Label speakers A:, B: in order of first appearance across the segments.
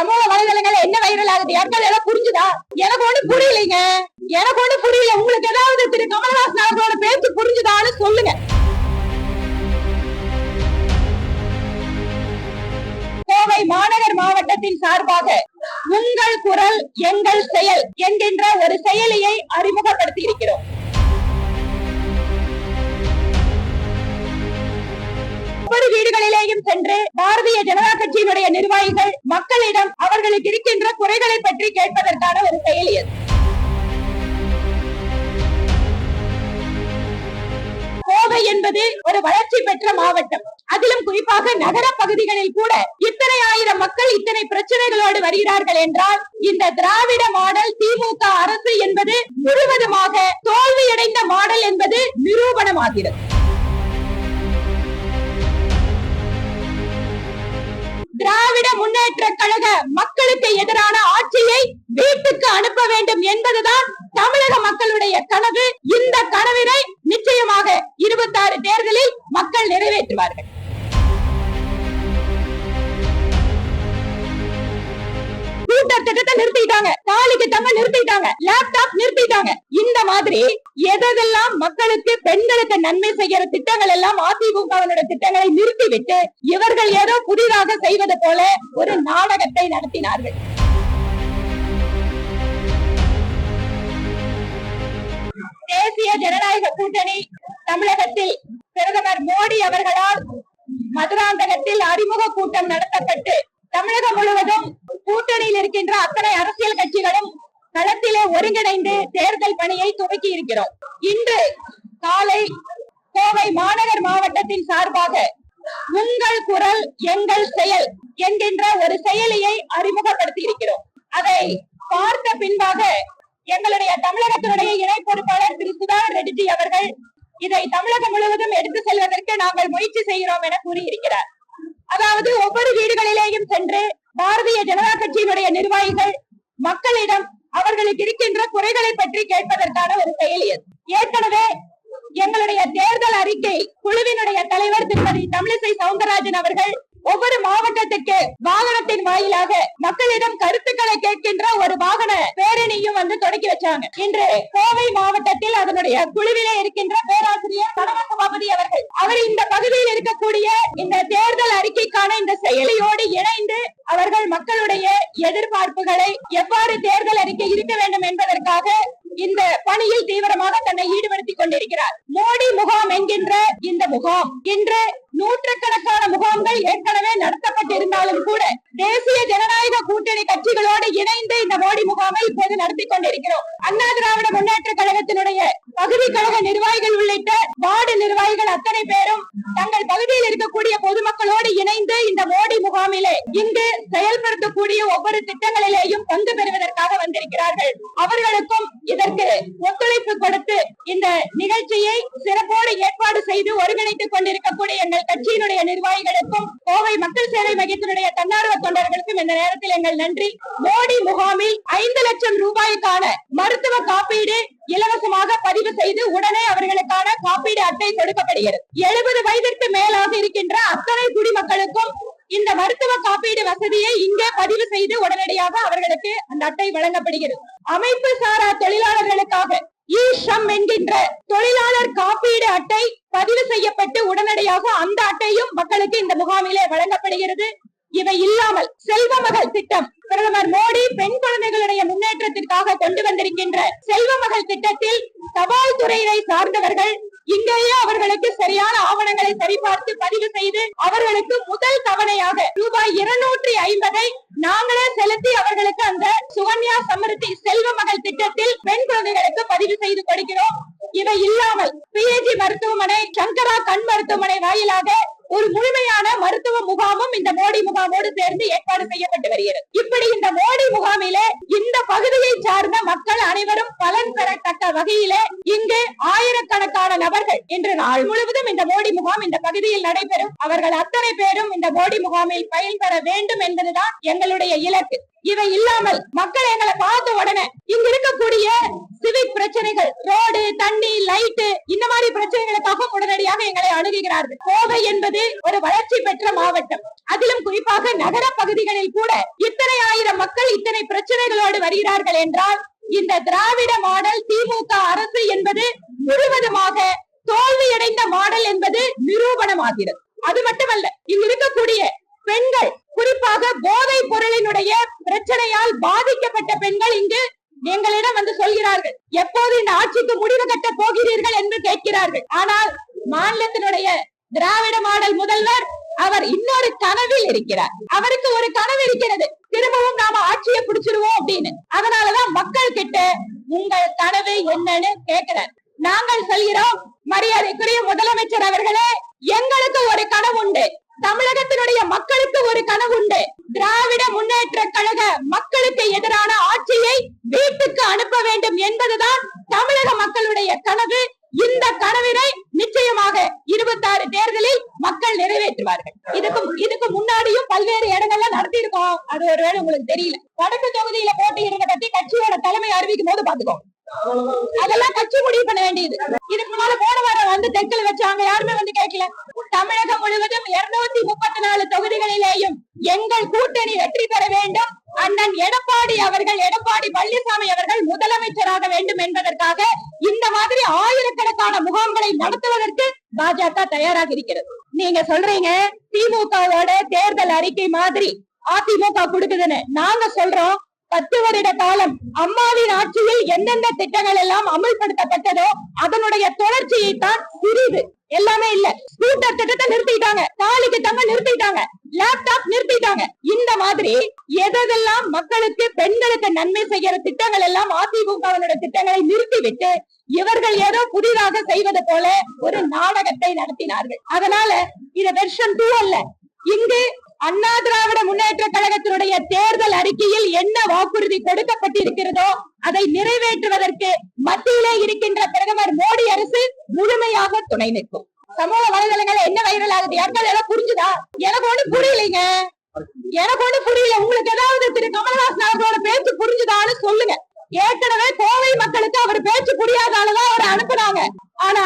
A: சமூக வலைதளங்கள் என்ன வைரல் ஆகுது? யாருக்காவது ஏதாவது புரிஞ்சுதா? எனக்கு ஒண்ணு புரியலைங்க. எனக்கு ஒண்ணு புரியல. உங்களுக்கு ஏதாவது திரு கமலஹாசன் அவர்களோட பேச்சு புரிஞ்சுதான்னு சொல்லுங்க. கோவை மாநகர் மாவட்டத்தின் சார்பாக உங்கள் குரல் எங்கள் செயல் என்கின்ற ஒரு செயலியை அறிமுகப்படுத்தி இருக்கிறோம் ஒவ்வொரு வீடுகளிலேயும் சென்று பாரதிய ஜனதா கட்சியினுடைய நிர்வாகிகள் மக்களிடம் அவர்களுக்கு இருக்கின்ற குறைகளை பற்றி கேட்பதற்கான ஒரு செயலி அது கோவை என்பது ஒரு வளர்ச்சி பெற்ற மாவட்டம். அதிலும் குறிப்பாக நகர பகுதிகளில் கூட இத்தனை ஆயிரம் மக்கள் இத்தனை பிரச்சனைகளோடு வருகிறார்கள் என்றால் இந்த திராவிட மாடல் திமுக அரசு என்பது முழுவதுமாக தோல்வியடைந்த மாடல் என்பது நிரூபணமாகிறது. திராவிட முன்னேற்ற கழக மக்களுக்கு எதிரான ஆட்சியை வீட்டுக்கு அனுப்ப வேண்டும் என்பதுதான் தமிழக மக்களுடைய கனவு. இந்த கனவினை நிச்சயமாக இருபத்தாறு தேர்தலில் மக்கள் நிறைவேற்றுவார்கள். ஸ்கூட்டர் திட்டத்தை நிறுத்திட்டாங்க. தாலிக்கு தங்க நிறுத்திட்டாங்க. லேப்டாப் நிறுத்திட்டாங்க. இந்த மாதிரி எதெல்லாம் மக்களுக்கு பெண்களுக்கு நன்மை செய்யற திட்டங்கள் எல்லாம் அதிமுகவினுடைய திட்டங்களை நிறுத்திவிட்டு இவர்கள் ஏதோ புதிதாக செய்வது போல ஒரு நாடகத்தை நடத்தினார்கள். தேசிய ஜனநாயக கூட்டணி தமிழகத்தில் பிரதமர் மோடி அவர்களால் மதுராந்தகத்தில் அறிமுக கூட்டம் நடத்தப்பட்டு தமிழகம் முழுவதும் கூட்டணியில் இருக்கின்ற அத்தனை அரசியல் கட்சிகளும் களத்திலே ஒருங்கிணைந்து தேர்தல் பணியை துவக்கி இருக்கிறோம். இன்று காலை கோவை மாநகர் மாவட்டத்தின் சார்பாக உங்கள் குரல் எங்கள் செயல் என்கின்ற ஒரு செயலியை அறிமுகப்படுத்தி இருக்கிறோம். அதை பார்த்த பின்பாக எங்களுடைய தமிழகத்தினுடைய இணை பொறுப்பாளர் திரு சுதாகர் ரெட்டிஜி அவர்கள் இதை தமிழகம் முழுவதும் எடுத்து செல்வதற்கு நாங்கள் முயற்சி செய்கிறோம் என கூறியிருக்கிறார். அதாவது ஒவ்வொரு வீடுகளிலேயும் சென்று பாரதிய ஜனதா கட்சியினுடைய நிர்வாகிகள் மக்களிடம் அவர்களுக்கு இருக்கின்ற குறைகளை பற்றி கேட்பதற்கான ஒரு செயலி அது ஏற்கனவே எங்களுடைய தேர்தல் அறிக்கை குழுவினுடைய தலைவர் திருமதி தமிழிசை சவுந்தரராஜன் அவர்கள் ஒவ்வொரு மாவட்டத்திற்கு வாகனத்தின் வாயிலாக மக்களிடம் கருத்துக்களை கேட்கின்ற ஒரு வாகன பேரணியும் வந்து தொடங்கி வச்சாங்க. இன்று கோவை மாவட்டத்தில் அதனுடைய குழுவிலே இருக்கின்ற பேராசிரியர் கனக அவர்கள். அவர் இந்த பகுதியில் இருக்கக்கூடிய இந்த தேர்தல் அறிக்கைக்கான இந்த செயலியோடு இணைந்து அவர்கள் மக்களுடைய எதிர்பார்ப்புகளை எவ்வாறு தேர்தல் அறிக்கை இருக்க வேண்டும் என்பதற்காக இந்த பணியில் தீவிரமாக தன்னை ஈடுபடுத்திக் கொண்டிருக்கிறார். மோடி முகாம் என்கின்ற இந்த முகாம் இன்று நூற்றுக்கணக்கான முகாம்கள் ஏற்கனவே நடத்தப்பட்டிருந்தாலும் கூட தேசிய ஜனநாயக கூட்டணி கட்சிகளோடு இணைந்து இந்த மோடி முகாமை இப்போது நடத்தி கொண்டிருக்கிறோம். அண்ணா திராவிட முன்னேற்ற கழகத்தினுடைய பகுதி கழக நிர்வாகிகள் உள்ளிட்ட வார்டு நிர்வாகிகள் அத்தனை பேரும் தங்கள் பகுதியில் இருக்கக்கூடிய பொதுமக்களோடு இணைந்து இந்த மோடி முகாமிலே இங்கு செயல்படுத்தக்கூடிய ஒவ்வொரு திட்டங்களிலேயும் பங்கு பெறுவதற்காக வந்திருக்கிறார்கள். அவர்களுக்கும் இதற்கு ஒத்துழைப்பு கொடுத்து இந்த நிகழ்ச்சியை சிறப்போடு ஏற்பாடு செய்து ஒருங்கிணைத்துக் கொண்டிருக்கக்கூடிய எங்கள் கட்சியினுடைய நிர்வாகிகளுக்கும் கோவை மக்கள் சேவை மையத்தினுடைய தன்னார்வ தொண்டர்களுக்கும் இந்த நேரத்தில் எங்கள் நன்றி. மோடி முகாமில் ஐந்து லட்சம் ரூபாய்க்கான மருத்துவ காப்பீடு இலவசமாக பதிவு செய்து உடனே அவர்களுக்கான காப்பீடு அட்டை கொடுக்கப்படுகிறது. எழுபது வயதிற்கு மேலாக இருக்கின்ற அத்தனை குடிமக்களுக்கும் இந்த மருத்துவ காப்பீடு வசதியை இங்கே பதிவு செய்து உடனடியாக அவர்களுக்கு அந்த அட்டை வழங்கப்படுகிறது. அமைப்பு சாரா தொழிலாளர்களுக்காக இ ஷம் என்கின்ற தொழிலாளர் காப்பீடு அட்டை பதிவு செய்யப்பட்டு உடனடியாக அந்த அட்டையும் மக்களுக்கு இந்த முகாமிலே வழங்கப்படுகிறது. இவை இல்லாமல் செல்வ மகள் திட்டம் பிரதமர் மோடி பெண் குழந்தைகளுடைய முன்னேற்றத்திற்காக கொண்டு வந்திருக்கின்ற செல்வ மகள் திட்டத்தில் தபால் துறையினை சார்ந்தவர்கள் இங்கேயே அவர்களுக்கு சரியான ஆவணங்களை சரிபார்த்து பதிவு செய்து அவர்களுக்கு முதல் தவணையாக ரூபாய் இருநூற்றி ஐம்பதை நாங்களே செலுத்தி அவர்களுக்கு அந்த சுகன்யா சமிருத்தி செல்வ மகள் திட்டத்தில் பெண் குழந்தைகளுக்கு பதிவு செய்து கொடுக்கிறோம். இவை இல்லாமல் பிஏஜி மருத்துவமனை சங்கரா கண் மருத்துவமனை வாயிலாக ஒரு முழுமையான மருத்துவ முகாமும் இந்த மோடி முகாமோடு சேர்ந்து ஏற்பாடு செய்யப்பட்டு வருகிறது. இப்படி இந்த மோடி முகாமிலே இந்த பகுதியை சார்ந்த மக்கள் அனைவரும் பலன் பெறத்தக்க வகையிலே இங்கு நபர்கள் இன்று நாள் முழுவதும் இந்த மோடி முகாம் இந்த பகுதியில் நடைபெறும். அவர்கள் அத்தனை பேரும் இந்த மோடி முகாமில் பயன்பெற வேண்டும் என்பதுதான் எங்களுடைய இலக்கு. இவை இல்லாமல் மக்கள் எங்களை பார்த்த உடனே இங்க இருக்கக்கூடிய சிவிக் பிரச்சனைகள் ரோடு தண்ணி லைட்டு இந்த மாதிரி பிரச்சனைகளுக்காக உடனடியாக எங்களை அணுகுகிறார்கள். கோவை என்பது ஒரு வளர்ச்சி பெற்ற மாவட்டம். அதிலும் குறிப்பாக நகர பகுதிகளில் கூட இத்தனை ஆயிரம் மக்கள் இத்தனை பிரச்சனைகளோடு வருகிறார்கள் என்றால் இந்த திராவிட மாடல் திமுக அரசு என்பது முழுவதுமாக தோல்வியடைந்த மாடல் என்பது நிரூபணமாகிறது. அது மட்டுமல்ல இங்கு இருக்கக்கூடிய பெண்கள் குறிப்பாக போதை பொருளினுடைய பிரச்சனையால் பாதிக்கப்பட்ட பெண்கள் இங்கு எங்களிடம் வந்து சொல்கிறார்கள். எப்போது இந்த ஆட்சிக்கு முடிவு கட்ட போகிறீர்கள் என்று கேட்கிறார்கள். ஆனால் மாநிலத்தினுடைய திராவிட மாடல் முதல்வர் அவர் இன்னொரு கனவில் இருக்கிறார். அவருக்கு ஒரு கனவு இருக்கிறது. திரும்பவும் நாம ஆட்சியை பிடிச்சிருவோம் அப்படின்னு. அதனாலதான் மக்கள் கிட்ட உங்கள் கனவு என்னன்னு கேட்கிறார். நாங்கள் சொல்கிறோம் மரியாதைக்குரிய முதலமைச்சர் அவர்களே எங்களுக்கு ஒரு கனவு உண்டு. தமிழகத்தினுடைய மக்களுக்கு ஒரு கனவு உண்டு. திராவிட முன்னேற்ற கழக மக்களுக்கு எதிரான ஆட்சியை வீட்டுக்கு அனுப்ப வேண்டும் என்பதுதான் தமிழக மக்களுடைய கனவு. இந்த கனவினை நிச்சயமாக இருபத்தாறு தேர்தலில் மக்கள் நிறைவேற்றுவார்கள். இதுக்கு இதுக்கு முன்னாடியும் பல்வேறு இடங்கள்ல நடத்தி இருக்கோம் அது ஒருவேளை உங்களுக்கு தெரியல. வடக்கு தொகுதியில போட்டியிடுறத பத்தி கட்சியோட தலைமை அறிவிக்கும் போது பாத்துக்கோ அதெல்லாம் கட்சி முடிவு பண்ண வேண்டியது. இதுக்கு மேல போன வாரம் வந்து தெற்கில் வச்சாங்க யாருமே வந்து கேட்கல. தமிழகம் முழுவதும் இருநூத்தி முப்பத்தி நாலு தொகுதிகளிலேயும் எங்கள் கூட்டணி வெற்றி பெற வேண்டும். அண்ணன் எடப்பாடி அவர்கள் எடப்பாடி பழனிசாமி அவர்கள் முதலமைச்சராக வேண்டும் என்பதற்காக இந்த மாதிரி ஆயிரக்கணக்கான முகாம்களை நடத்துவதற்கு பாஜக தயாராக இருக்கிறது. நீங்க சொல்றீங்க திமுகவோட தேர்தல் அறிக்கை மாதிரி அதிமுக கொடுக்குதுன்னு. நாங்க சொல்றோம் பத்து வருட காலம் அம்மாவின் ஆட்சியில் எந்தெந்த திட்டங்கள் எல்லாம் அமல்படுத்தப்பட்டதோ அதனுடைய தொடர்ச்சியை தான் சிறிது எல்லாமே இல்ல. ஸ்கூட்டர் திட்டத்தை நிறுத்திட்டாங்க. தாலிக்கு தங்க நிறுத்திட்டாங்க. லேப்டாப் நிறுத்திட்டாங்க. இந்த மாதிரி எதெல்லாம் மக்களுக்கு பெண்களுக்கு நன்மை செய்யற திட்டங்கள் எல்லாம் அதிமுகவினுடைய திட்டங்களை நிறுத்திவிட்டு இவர்கள் ஏதோ புதிதாக செய்வது போல ஒரு நாடகத்தை நடத்தினார்கள். அதனால இது வெர்ஷன் டூ அல்ல. இங்கு அண்ணா திராவிட முன்னேற்ற கழகத்தினுடைய தேர்தல் அறிக்கையில் என்ன வாக்குறுதி கொடுக்கப்பட்டிருக்கிறதோ அதை நிறைவேற்றுவதற்கு மத்தியிலே இருக்கின்ற பிரதமர் மோடி அரசு முழுமையாக துணை நிற்கும். சமூக வலைதளங்கள் என்ன வைரல் ஆகுது? யாருக்காவது எல்லாம் புரிஞ்சுதா? எனக்கு ஒண்ணு புரியலைங்க. எனக்கு ஒண்ணு புரியல. உங்களுக்கு ஏதாவது திரு கமல்ஹாசன் அவர்களோட பேச்சு புரிஞ்சுதான்னு சொல்லுங்க. ஏற்கனவே கோவை மக்களுக்கு அவர் பேச்சு புரியாதாலதான் அவர் அனுப்புனாங்க. ஆனா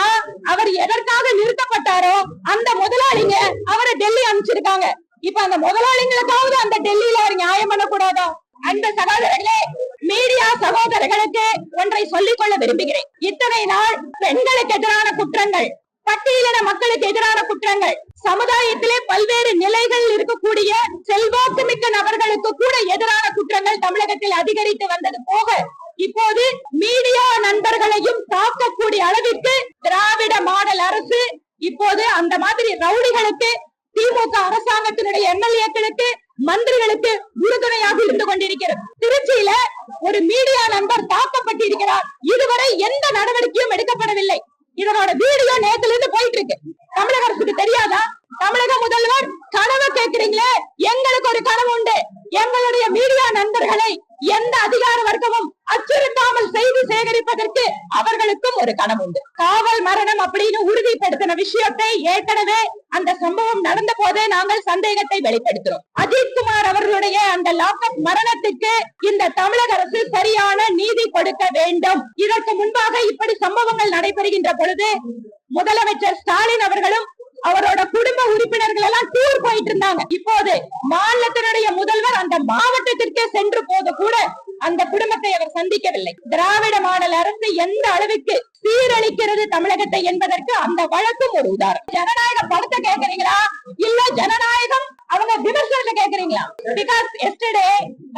A: அவர் எதற்காக நிறுத்தப்பட்டாரோ அந்த முதலாளிங்க அவரை டெல்லி அனுப்பிச்சிருக்காங்க. இப்ப அந்த முதலாளிங்களுக்காவது அந்த டெல்லியில அவர் நியாயம் பண்ணக்கூடாதா? அந்த சகோதரர்களே மீடியா சகோதரர்களுக்கு ஒன்றை சொல்லிக் கொள்ள விரும்புகிறேன். இத்தனை நாள் பெண்களுக்கு எதிரான குற்றங்கள் பட்டியலின மக்களுக்கு எதிரான குற்றங்கள் சமுதாயத்திலே பல்வேறு நிலைகள் இருக்கக்கூடிய செல்வாக்கு மிக்க நபர்களுக்கு கூட எதிரான குற்றங்கள் தமிழகத்தில் அதிகரித்து வந்தது போக இப்போது மீடியா நண்பர்களையும் தாக்கக்கூடிய அளவிற்கு திராவிட மாடல் அரசு இப்போது அந்த மாதிரி ரவுடிகளுக்கு திமுக அரசாங்கத்தினுடைய எம்எல்ஏக்களுக்கு மந்திரிகளுக்கு உறுதுணையாக இருந்து கொண்டிருக்கிறது. திருச்சியில ஒரு மீடியா நண்பர் தாக்கப்பட்டிருக்கிறார். இதுவரை எந்த நடவடிக்கையும் எடுக்கப்படவில்லை. இதனோட வீடியோ நேத்துல இருந்து போயிட்டு இருக்கு தமிழக அரசுக்கு தெரியாதா? தமிழக முதல்வர் கனவு கேட்கிறீங்களே? எங்களுக்கு ஒரு கனவு உண்டு. எங்களுடைய மீடியா நண்பர்களை எந்த அதிகார வர்க்கமும் அச்சுறுத்தாமல் செய்தி சேகரிப்பதற்கு அவர்களுக்கும் ஒரு கனவு உண்டு காவல் மரணம் அப்படின்னு உறுதிப்படுத்தின விஷயத்தை ஏற்கனவே அந்த சம்பவம் நடந்த போதே நாங்கள் சந்தேகத்தை வெளிப்படுத்துறோம். அஜித் குமார் அவர்களுடைய அந்த லாக்அப் மரணத்துக்கு இந்த தமிழக அரசு சரியான நீதி கொடுக்க வேண்டும். இதற்கு முன்பாக இப்படி சம்பவங்கள் நடைபெறுகின்ற பொழுது முதலமைச்சர் ஸ்டாலின் அவர்களும் அவரோட குடும்ப உறுப்பினர்கள் எல்லாம் டூர் போயிட்டு இருந்தாங்க. இப்போது மாநிலத்தினுடைய முதல்வர் அந்த மாவட்டத்திற்கே சென்று போது கூட அந்த குடும்பத்தை அவர் சந்திக்கவில்லை திராவிட மாடல் அரசு எந்த அளவுக்கு சீரழிக்கிறது தமிழகத்தை என்பதற்கு அந்த வழக்கும் ஒரு உதாரணம் ஜனநாயக படத்தை கேக்குறீங்களா இல்ல ஜனநாயகம் அவங்க விமர்சனத்தை கேக்குறீங்களா because yesterday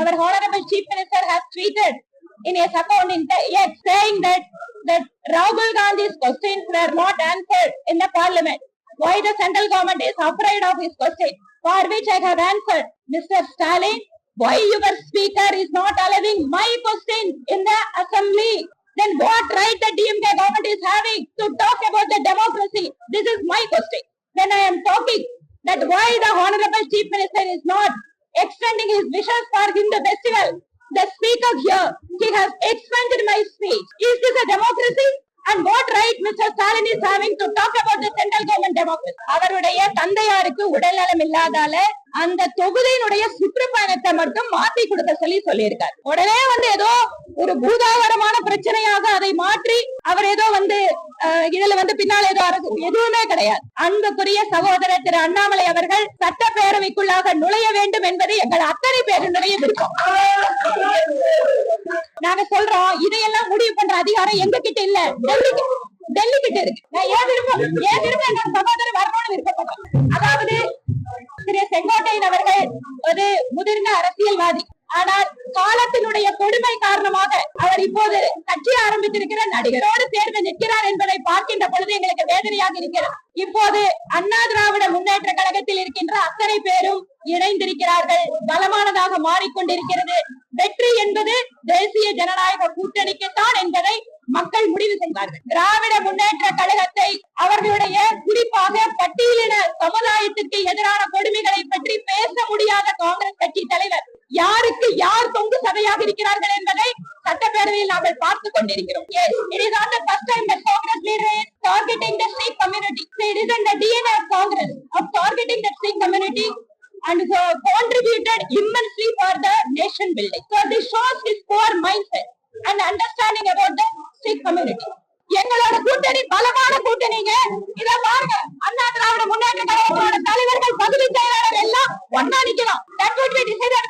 A: our honourable chief minister has tweeted in his account in the, yes, saying that that Rahul Gandhi's questions were not answered in the parliament. Why the central government is afraid of his question? For which I have answered, Mr. Stalin, why your speaker is not allowing my question in the assembly? Then what right the DMK government is having to talk about the democracy? This is my question. When I am talking that why the honorable chief minister is not extending his wishes for Hindu festival. The speaker here, he has expanded my speech. Is this a democracy? and what right Mr. Stalin is having to talk about the central government democracy? அவருடைய தந்தையாருக்கு உடல்நலம் இல்லாதால அந்த தொகுதியினுடைய சுற்றுப்பயணத்தை மட்டும் மாத்தி கொடுக்க சொல்லி சொல்லியிருக்காரு. உடனே வந்து ஏதோ ஒரு பூதாகரமான பிரச்சனையாக அதை மாற்றி அவர் ஏதோ வந்து இதுல வந்து பின்னால் ஏதோ அரசு எதுவுமே கிடையாது. அன்புக்குரிய சகோதரர் திரு அண்ணாமலை அவர்கள் சட்டப்பேரவைக்குள்ளாக நுழைய வேண்டும் என்பது எங்கள் அத்தனை பேருடைய விருப்பம். நாங்க சொல்றோம் இதையெல்லாம் முடிவு பண்ற அதிகாரம் எங்க கிட்ட இல்ல. டெல்லிக்கு டெல்லி கிட்ட இருக்கு. நான் ஏன் விருப்பம் ஏன் விருப்பம் என்னோட சகோதரர் வரணும்னு விருப்பப்படுறேன் அதாவது திரு செங்கோட்டையன் அவர்கள் ஒரு முதிர்ந்த அரசியல்வாதி. ஆனால் காலத்தினுடைய கொடுமை காரணமாக அவர் இப்போது கட்சி ஆரம்பித்திருக்கிற நடிகரோடு சேர்ந்து நிற்கிறார் என்பதை பார்க்கின்ற பொழுது எங்களுக்கு வேதனையாக இருக்கிறது. இப்போது அண்ணா திராவிட முன்னேற்ற கழகத்தில் இருக்கின்ற அத்தனை பேரும் இணைந்திருக்கிறார்கள். பலமானதாக மாறிக்கொண்டிருக்கிறது. வெற்றி என்பது தேசிய ஜனநாயக கூட்டணிக்குத்தான் என்பதை மக்கள் முடிவு செய்வார்கள். திராவிட முன்னேற்ற கழகத்தை அவர்களுடைய சமுதாயத்திற்கு எதிரான கொடுமைகளை பற்றி பேச முடியாத காங்கிரஸ் கட்சி தலைவர் யாருக்கு யார் தொங்கு சதையாக இருக்கிறார்கள் என்பதை சட்டப்பேரவையில் நாங்கள் பார்த்துக் கொண்டிருக்கிறோம் it is not the first time that Congress leader is targeting the Sikh community. It is in the DNA of Congress of targeting the Sikh community and so contributed immensely for the nation building. So this shows his core mindset and understanding about the Sikh community. எங்களோட கூட்டணி பலமான கூட்டணிங்க. இத பாருங்க. அண்ணா திராவிட முன்னேற்ற கழகத்தோட தலைவர்கள் பகுதி செயலாளர் எல்லாம் ஒன்னா நிக்கலாம் that would be decided